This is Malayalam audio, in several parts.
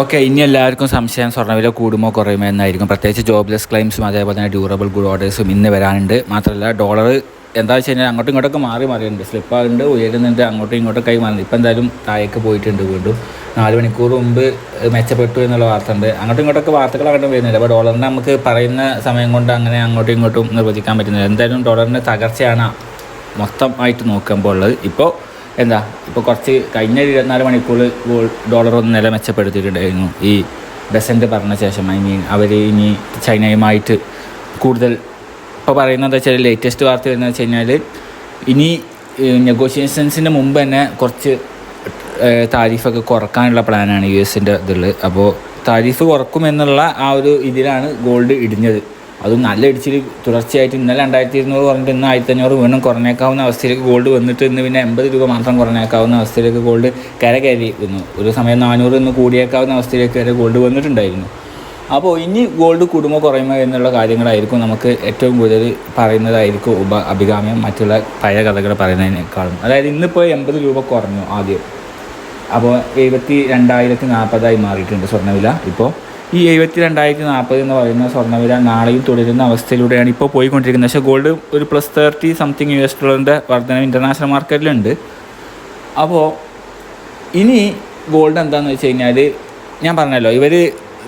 ഓക്കെ ഇനി എല്ലാവർക്കും സംശയം സ്വർണവില കൂടുമോ കുറയുമോ എന്നായിരിക്കും. പ്രത്യേകിച്ച് ജോബ്ലെസ് ക്ലെയിംസും അതേപോലെ തന്നെ ഡ്യൂറബിൾ ഗുഡ് ഓർഡേഴ്സും ഇന്ന് വരാനുണ്ട്. മാത്രമല്ല ഡോളർ എന്താ വെച്ച് കഴിഞ്ഞാൽ അങ്ങോട്ടും ഇങ്ങോട്ടൊക്കെ മാറി മാറിയുണ്ട് സ്ലിപ്പാകുന്നുണ്ട് ഉയരുന്നുണ്ട് അങ്ങോട്ടും ഇങ്ങോട്ടും കൈ മാറുന്നുണ്ട്. ഇപ്പം എന്തായാലും താഴേക്ക് പോയിട്ടുണ്ട് വീണ്ടും. നാല് മണിക്കൂർ മുമ്പ് മെച്ചപ്പെട്ടു എന്നുള്ള വാർത്ത ഉണ്ട്. അങ്ങോട്ടും ഇങ്ങോട്ടൊക്കെ വാർത്തകൾ അങ്ങോട്ടും വരുന്നില്ല അപ്പോൾ ഡോളറിനെ നമുക്ക് പറയുന്ന സമയം കൊണ്ട് അങ്ങനെ അങ്ങോട്ടും ഇങ്ങോട്ടും നിർവചിക്കാൻ പറ്റുന്നില്ല. എന്തായാലും ഡോളറിന്റെ തകർച്ചയാണ് മൊത്തമായിട്ട് നോക്കുമ്പോൾ ഉള്ളത്. ഇപ്പോൾ എന്താ ഇപ്പോൾ കുറച്ച് കഴിഞ്ഞ ഇരുപത്തിനാല് മണിക്കൂർ ഗോൾ ഡോളർ ഒന്ന് നില മെച്ചപ്പെടുത്തിയിട്ടുണ്ടായിരുന്നു. ഈ ബെസന്റ് പറഞ്ഞ ശേഷം ഐ മീൻ അവർ ഇനി ചൈനയുമായിട്ട് കൂടുതൽ ഇപ്പോൾ പറയുന്നത് വെച്ചാൽ ലേറ്റസ്റ്റ് വാർത്ത വരുന്നത് വെച്ച് കഴിഞ്ഞാൽ ഇനി നെഗോഷിയേഷൻസിന് മുമ്പ് തന്നെ കുറച്ച് താരിഫൊക്കെ കുറക്കാനുള്ള പ്ലാനാണ് യു എസിന്റെ ഇതിൽ അപ്പോൾ താരിഫ് കുറക്കുമെന്നുള്ള ആ ഒരു ഇതിലാണ് ഗോൾഡ് ഇടിഞ്ഞത്. അതും നല്ല ഇടിച്ചിൽ തുടർച്ചയായിട്ട് ഇന്നലെ രണ്ടായിരത്തി ഇരുന്നൂറ് പറഞ്ഞിട്ട് ഇന്ന് ആയിരത്തി അഞ്ഞൂറ് വീണ്ടും കുറഞ്ഞേക്കാവുന്ന അവസ്ഥയിലേക്ക് ഗോൾഡ് വന്നിട്ട് ഇന്ന് പിന്നെ എൺപത് രൂപ മാത്രം കുറഞ്ഞേക്കാവുന്ന അവസ്ഥയിലേക്ക് ഗോൾഡ് കര കയറി വന്നു. ഒരു സമയം നാനൂറ് ഇന്ന് കൂടിയേക്കാവുന്ന അവസ്ഥയിലേക്ക് വരെ ഗോൾഡ് വന്നിട്ടുണ്ടായിരുന്നു. അപ്പോൾ ഇനി ഗോൾഡ് കൂടുമോ കുറയുമോ എന്നുള്ള കാര്യങ്ങളായിരിക്കും നമുക്ക് ഏറ്റവും കൂടുതൽ പറയുന്നതായിരിക്കും ഉപ അഭികാമ്യം. മറ്റുള്ള പഴയ കഥകൾ പറയുന്നതിനേക്കാളും. അതായത് ഇന്നിപ്പോൾ എൺപത് രൂപ കുറഞ്ഞു ആദ്യം. അപ്പോൾ എഴുപത്തി രണ്ടായിരത്തി നാൽപ്പതായി മാറിയിട്ടുണ്ട് സ്വർണവില. ഇപ്പോൾ ഈ എഴുപത്തി രണ്ടായിരത്തി നാൽപ്പത് എന്ന് പറയുന്ന സ്വർണവില നാളെയും തുടരുന്ന അവസ്ഥയിലൂടെയാണ് ഇപ്പോൾ പോയിക്കൊണ്ടിരിക്കുന്നത്. പക്ഷേ ഗോൾഡ് ഒരു plus thirty something U S ഡോളറിന്റെ വർധന ഇന്റർനാഷണൽ മാർക്കറ്റിലുണ്ട് അപ്പോൾ ഇനി ഗോൾഡ് എന്താണെന്ന് വെച്ച് കഴിഞ്ഞാൽ ഞാൻ പറഞ്ഞല്ലോ ഇവർ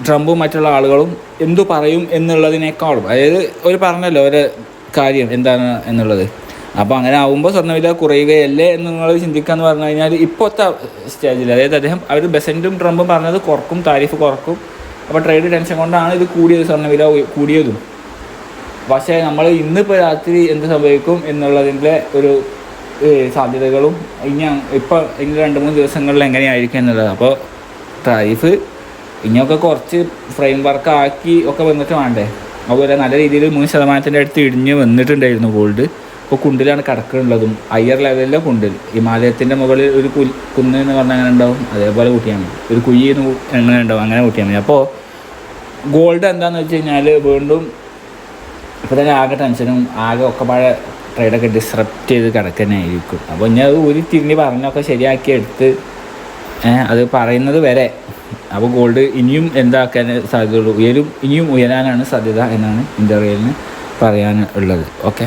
ട്രംപും മറ്റുള്ള ആളുകളും എന്തു പറയും എന്നുള്ളതിനേക്കാളും അതായത് ഒരു പറഞ്ഞല്ലോ ഒരു കാര്യം എന്താണ് എന്നുള്ളത്. അപ്പോൾ അങ്ങനെ ആകുമ്പോൾ സ്വർണവില കുറയുകയല്ലേ എന്ന് നിങ്ങൾ ചിന്തിക്കാന്ന് പറഞ്ഞു കഴിഞ്ഞാൽ ഇപ്പോഴത്തെ സ്റ്റേജിൽ അതായത് അദ്ദേഹം അവർ ബെസന്റും ട്രംപും പറഞ്ഞത് കുറക്കും താരിഫ് കുറക്കും. അപ്പോൾ ട്രേഡ് ടെൻഷൻ കൊണ്ടാണ് ഇത് കൂടിയത് സ്വർണവില വില കൂടിയതും. പക്ഷേ നമ്മൾ ഇന്നിപ്പോൾ രാത്രി എന്ത് സംഭവിക്കും എന്നുള്ളതിന്റെ ഒരു സാധ്യതകളും ഇനി ഇപ്പോൾ ഇനി രണ്ട് മൂന്ന് ദിവസങ്ങളിൽ എങ്ങനെയായിരിക്കും എന്നുള്ളത്. അപ്പോൾ താരിഫ് ഇനിയൊക്കെ കുറച്ച് ഫ്രെയിം വർക്ക് ആക്കി ഒക്കെ വന്നിട്ട് വേണ്ടേ? അതുപോലെ നല്ല രീതിയിൽ മൂന്ന് ശതമാനത്തിന്റെ അടുത്ത് ഇടിഞ്ഞ് വന്നിട്ടുണ്ടായിരുന്നു ഗോൾഡ് ഇപ്പോൾ കുണ്ടിലാണ് കിടക്കുന്നുള്ളതും ഹയർ ലെവലിലെ കുണ്ടിൽ ഹിമാലയത്തിന്റെ മുകളിൽ ഒരു കുന്ന് എന്ന് പറഞ്ഞാൽ അങ്ങനെ ഉണ്ടാവും? അതേപോലെ കൂട്ടിയാൽ മതി. ഒരു കുഴി എന്ന് ഉണ്ടാവും? അങ്ങനെ കൂട്ടിയാൽ മതി. അപ്പോൾ ഗോൾഡ് എന്താണെന്ന് വെച്ച് കഴിഞ്ഞാൽ വീണ്ടും ഇപ്പോൾ തന്നെ ആകെ ടെൻഷനും ആകെ ഒക്കെ പഴയ ട്രേഡൊക്കെ ഡിസ്റപ്റ്റ് ചെയ്ത് കിടക്കുന്നതായിരിക്കും അപ്പോൾ ഞാൻ അത് ഒരു തിരിഞ്ഞ് പറഞ്ഞൊക്കെ ശരിയാക്കി എടുത്ത് അത് പറയുന്നത് വരെ. അപ്പോൾ ഗോൾഡ് ഇനിയും എന്താക്കാൻ സാധ്യതയുള്ളൂ? ഉയരും ഇനിയും ഉയരാനാണ് സാധ്യത എന്നാണ് ഇന്റർവ്യൂവിന് പറയാനുള്ളത്. ഓക്കെ?